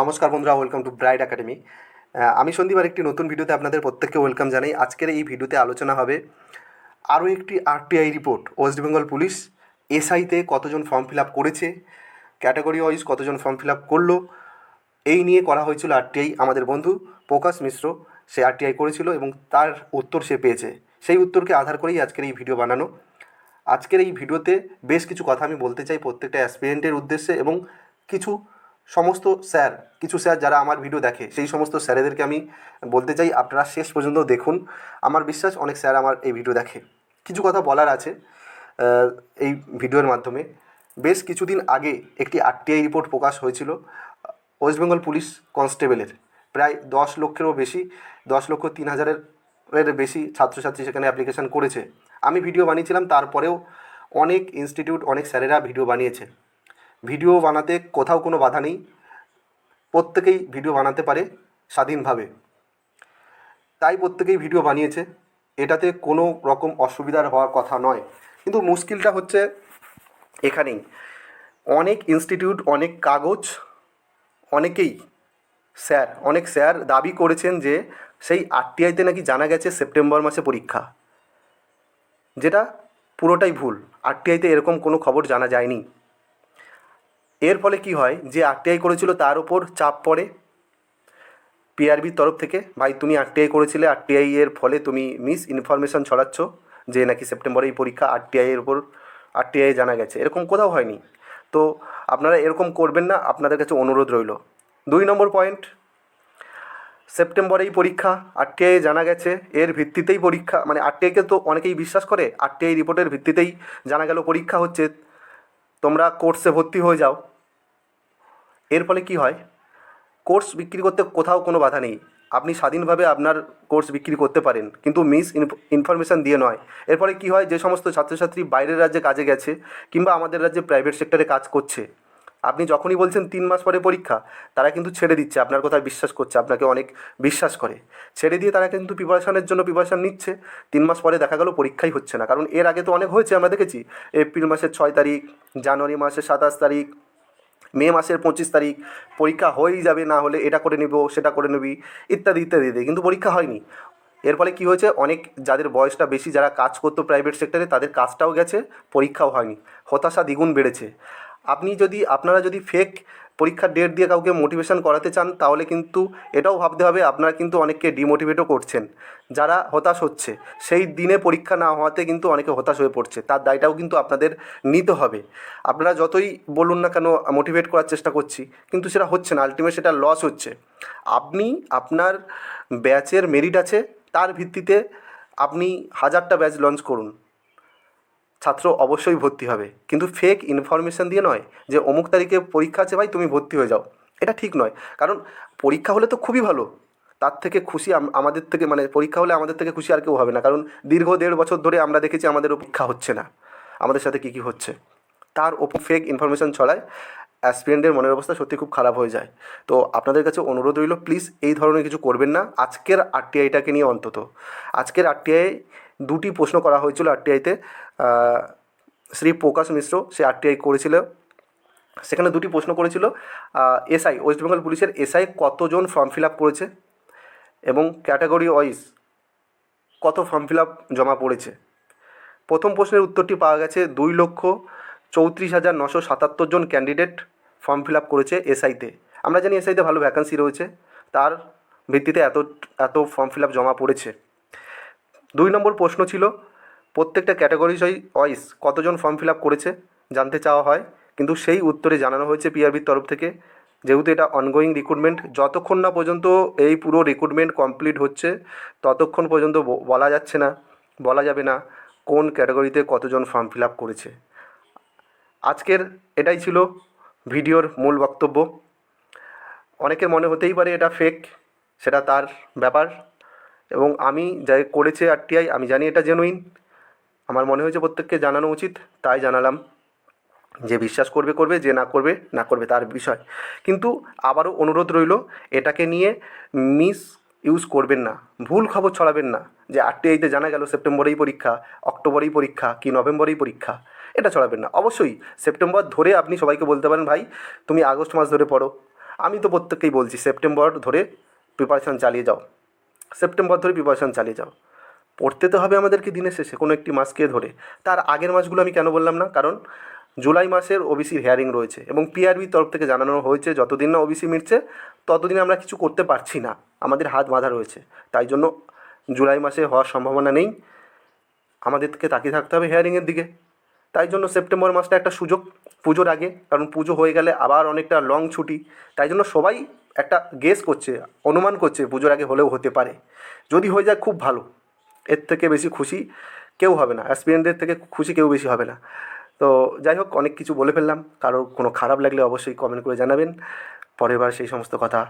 নমস্কার বন্ধুরা welcome to bride academy আমি সন্দীপ আর একটি নতুন ভিডিওতে আপনাদের প্রত্যেককে ওয়েলকাম জানাই। আজকের এই ভিডিওতে আলোচনা হবে আরও একটি RTI report West Bengal police এসআইতে কতজন ফর্ম ফিল আপ করেছে ক্যাটাগরি ওয়াইজ কতজন ফর্ম ফিল আপ করল, এই নিয়ে করা হয়েছিল আরটিআই আমাদের বন্ধু প্রকাশ মিশ্র, সে আরটিআই করেছিল এবং তার উত্তর সে পেয়েছে। সেই উত্তরকে আধার করেই আজকের এই ভিডিও বানানো। আজকের এই ভিডিওতে বেশ কিছু কথা আমি বলতে চাই প্রত্যেকটা অ্যাসপিরেন্টের উদ্দেশ্যে এবং কিছু সমস্ত স্যার, কিছু স্যার যারা আমার ভিডিও দেখে, সেই সমস্ত স্যারেদেরকে আমি বলতে চাই, আপনারা শেষ পর্যন্ত দেখুন। আমার বিশ্বাস, অনেক স্যার আমার এই ভিডিও দেখে। কিছু কথা বলার আছে এই ভিডিওর মাধ্যমে। বেশ কিছুদিন আগে একটি আরটিআই রিপোর্ট প্রকাশ হয়েছিল ওয়েস্ট বেঙ্গল পুলিশ কনস্টেবলের প্রায় দশ লক্ষেরও বেশি, দশ লক্ষ তিন হাজারের এর বেশি ছাত্রছাত্রী সেখানে অ্যাপ্লিকেশান করেছে। আমি ভিডিও বানিয়েছিলাম, তারপরেও অনেক ইনস্টিটিউট অনেক স্যারেরা ভিডিও বানিয়েছে। ভিডিও বানাতে কোথাও কোনো বাধা নেই। প্রত্যেকেই ভিডিও বানাতে পারে স্বাধীনভাবে। তাই প্রত্যেকেই ভিডিও বানিয়েছে। এটাতে কোনো রকম অসুবিধার হওয়ার কথা নয়। কিন্তু মুশকিলটা হচ্ছে এখানেই। অনেক ইনস্টিটিউট অনেক কাগজ, অনেকেই স্যার, অনেক স্যার দাবি করেছেন যে সেই আরটিআইতে নাকি জানা গেছে সেপ্টেম্বর মাসে পরীক্ষা। যেটা পুরোটাই ভুল। আরটিআইতে এরকম কোনো খবর জানা যায়নি। এর ফলে কি হয় যে আরটিআই করেছিল তার ওপর চাপ পড়ে। পিআরবির তরফ থেকে, ভাই, তুমি আরটিআই করেছিলে, আরটিআই এর ফলে তুমি মিস ইনফরমেশন ছড়াচ্ছ যে নাকি সেপ্টেম্বরে এই পরীক্ষা আরটিআই এর ওপর আরটিআই জানা গেছে। এরকম কোথাও হয়নি। তো আপনারা এরকম করবেন না, আপনাদের কাছে অনুরোধ রইল। দুই নম্বর পয়েন্ট, সেপ্টেম্বরেই পরীক্ষা, আরটিআই জানা গেছে, এর ভিত্তিতেই পরীক্ষা মানে আরটিআইকে তো অনেকেই বিশ্বাস করে, আরটিআই রিপোর্টের ভিত্তিতেই জানা গেল পরীক্ষা হচ্ছে, তোমরা কোর্সে ভর্তি হয়ে যাও। এর ফলে কি হয়? কোর্স বিক্রি করতে কোথাও কোনো বাধা নেই। আপনি স্বাধীনভাবে আপনার কোর্স বিক্রি করতে পারেন, কিন্তু মিস ইনফরমেশান দিয়ে নয়। এর ফলে কী হয়? যে সমস্ত ছাত্রছাত্রী বাইরের রাজ্যে কাজে গেছে কিংবা আমাদের রাজ্যে প্রাইভেট সেক্টরে কাজ করছে, আপনি যখনই বলছেন তিন মাস পরে পরীক্ষা, তারা কিন্তু ছেড়ে দিচ্ছে, আপনার কথা বিশ্বাস করছে, আপনাকে অনেক বিশ্বাস করে। ছেড়ে দিয়ে তারা কিন্তু প্রিপারেশনের জন্য প্রিপারেশান নিচ্ছে, তিন মাস পরে দেখা গেল পরীক্ষাই হচ্ছে না। কারণ এর আগে তো অনেক হয়েছে, আমরা দেখেছি, এপ্রিল মাসের ছয় তারিখ, জানুয়ারি মাসের সাতাশ তারিখ মে মাসের পঁচিশ তারিখ, পরীক্ষা হয়েই যাবে, না হলে এটা করে নেব, সেটা করে নেবি, ইত্যাদি ইত্যাদি ইত্যাদি। কিন্তু পরীক্ষা হয়নি। এর ফলে কী হয়েছে? অনেক যাদের বয়সটা বেশি, যারা কাজ করতো প্রাইভেট সেক্টরে তাদের কাজটাও গেছে, পরীক্ষাও হয়নি। হতাশা দ্বিগুণ বেড়েছে। আপনি যদি, আপনারা যদি ফেক পরীক্ষার ডেট দিয়ে কাউকে মোটিভেশন করাতে চান, তাহলে কিন্তু এটাও ভাবতে হবে, আপনারা কিন্তু অনেককে ডিমোটিভেটও করছেন। যারা হতাশ হচ্ছে, সেই দিনে পরীক্ষা না হওয়াতে কিন্তু অনেকে হতাশ হয়ে পড়ছে, তার দায়টাও কিন্তু আপনাদের নিতে হবে। আপনারা যতই বলুন না কেন মোটিভেট করার চেষ্টা করছি, কিন্তু সেটা হচ্ছে না আলটিমেট সেটা লস হচ্ছে। আপনি, আপনার ব্যাচের মেরিট আছে, তার ভিত্তিতে আপনি হাজারটা ব্যাচ লঞ্চ করুন। ছাত্র অবশ্যই ভর্তি হবে। কিন্তু ফেক ইনফরমেশান দিয়ে নয় যে অমুক তারিখে পরীক্ষা আছে ভাই, তুমি ভর্তি হয়ে যাও। এটা ঠিক নয়। কারণ পরীক্ষা হলে তো খুবই ভালো। তার থেকে খুশি আমাদের থেকে মানে পরীক্ষা হলে আমাদের থেকে খুশি আর কেউ হবে না। কারণ দীর্ঘ দেড় বছর ধরে আমরা দেখেছি আমাদের পরীক্ষা হচ্ছে না। আমাদের সাথে কী কী হচ্ছে? তার ওপর ফেক ইনফরমেশান ছড়ায় অ্যাসপিরেন্টের মনের অবস্থা সত্যি খুব খারাপ হয়ে যায়। তো আপনাদের কাছে অনুরোধ রইল প্লিজ এই ধরনের কিছু করবেন না। আজকের আরটিআইটাকে নিয়ে অন্তত। আজকের আরটিআই দুটি প্রশ্ন করা হয়েছিল আরটিআইতে শ্রী প্রকাশ মিশ্র, সে আরটিআই করেছিল। সেখানে দুটি প্রশ্ন করেছিল এসআই ওয়েস্ট বেঙ্গল পুলিশের এসআই কতজন ফর্ম ফিল আপ করেছে? এবং ক্যাটাগরি ওয়াইজ কত ফর্ম ফিল আপ জমা পড়েছে? প্রথম প্রশ্নের উত্তরটি পাওয়া গেছে, দুই লক্ষ চৌত্রিশ হাজার নশো সাতাত্তর জন ক্যান্ডিডেট ফর্ম ফিল আপ করেছে এসআইতে আমরা জানি এসআইতে ভালো ভ্যাকান্সি রয়েছে, তার ভিত্তিতে এত এত ফর্ম ফিল আপ জমা পড়েছে। দুই নম্বর প্রশ্ন ছিল, প্রত্যেকটা ক্যাটাগরি ওয়াইজ কতজন ফর্ম ফিল আপ করেছে জানতে চাওয়া হয়, কিন্তু সেই উত্তরে জানানো হয়েছে পিআরবির তরফ থেকে। যেহেতু এটা অনগোয়িং রিক্রুটমেন্ট যতক্ষণ না পর্যন্ত এই পুরো রিক্রুটমেন্ট কমপ্লিট হচ্ছে, ততক্ষণ পর্যন্ত বলা যাচ্ছে না, বলা যাবে না কোন ক্যাটাগরিতে কতজন ফর্ম ফিল আপ করেছে। আজকের এটাই ছিল ভিডিওর মূল বক্তব্য। অনেকের মনে হতেই পারে এটা ফেক সেটা তার ব্যাপার। এবং আমি যা করেছে আরটিআই আমি জানি এটা জেনুইন আমার মনে হয়েছে প্রত্যেককে জানানো উচিত, তাই জানালাম। যে বিশ্বাস করবে করবে, যে না করবে না করবে তার বিষয়। কিন্তু আবারও অনুরোধ রইল, এটাকে নিয়ে মিস ইউজ করবেন না, ভুল খবর ছড়াবেন না, যে আরটিআইতে জানা গেল সেপ্টেম্বরেই পরীক্ষা, অক্টোবরেই পরীক্ষা কি নভেম্বরেই পরীক্ষা, এটা ছড়াবেন না। অবশ্যই সেপ্টেম্বর ধরে আপনি সবাইকে বলতে পারেন, ভাই, তুমি আগস্ট মাস ধরে পড়ো। আমি তো প্রত্যেককেই বলছি, সেপ্টেম্বর ধরে প্রিপারেশান চালিয়ে যাও। সেপ্টেম্বর ধরে প্রিপারেশান চালিয়ে যাও। পড়তে তো হবে আমাদেরকে দিনের শেষে কোনো একটি মাসকে ধরে। তার আগের মাসগুলো আমি কেন বললাম না? কারণ জুলাই মাসের ওবিসির হেয়ারিং রয়েছে এবং পিআরবির তরফ থেকে জানানো হয়েছে, যতদিন না ওবিসি মিটছে, ততদিন আমরা কিছু করতে পারছি না। আমাদের হাত বাঁধা রয়েছে। তাই জন্য জুলাই মাসে হওয়ার সম্ভাবনা নেই। আমাদেরকে তাকিয়ে থাকতে হবে হেয়ারিংয়ের দিকে। তাই জন্য সেপ্টেম্বর মাসটা একটা সুযোগ, পুজোর আগে। কারণ পুজো হয়ে গেলে আবার অনেকটা লং ছুটি। তাই জন্য সবাই একটা গেস করছে, অনুমান করছে পুজোর আগে হলেও হতে পারে। যদি হয়ে যায় খুব ভালো, এর থেকে বেশি খুশি কেউ হবে না অ্যাসপিরেন্টদের থেকে খুশি কেউ বেশি হবে না। তো যাই হোক, অনেক কিছু বলে ফেললাম কারোর কোনো খারাপ লাগলে অবশ্যই কমেন্ট করে জানাবেন। পরের বার সেই সমস্ত কথা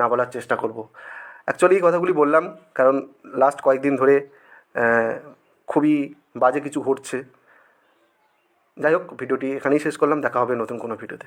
না বলার চেষ্টা করব। অ্যাকচুয়ালি এই কথাগুলি বললাম, কারণ লাস্ট কয়েকদিন ধরে খুবই বাজে কিছু ঘটছে। যাই হোক, ভিডিওটি এখানেই শেষ করলাম, দেখা হবে নতুন কোনো ভিডিওতে।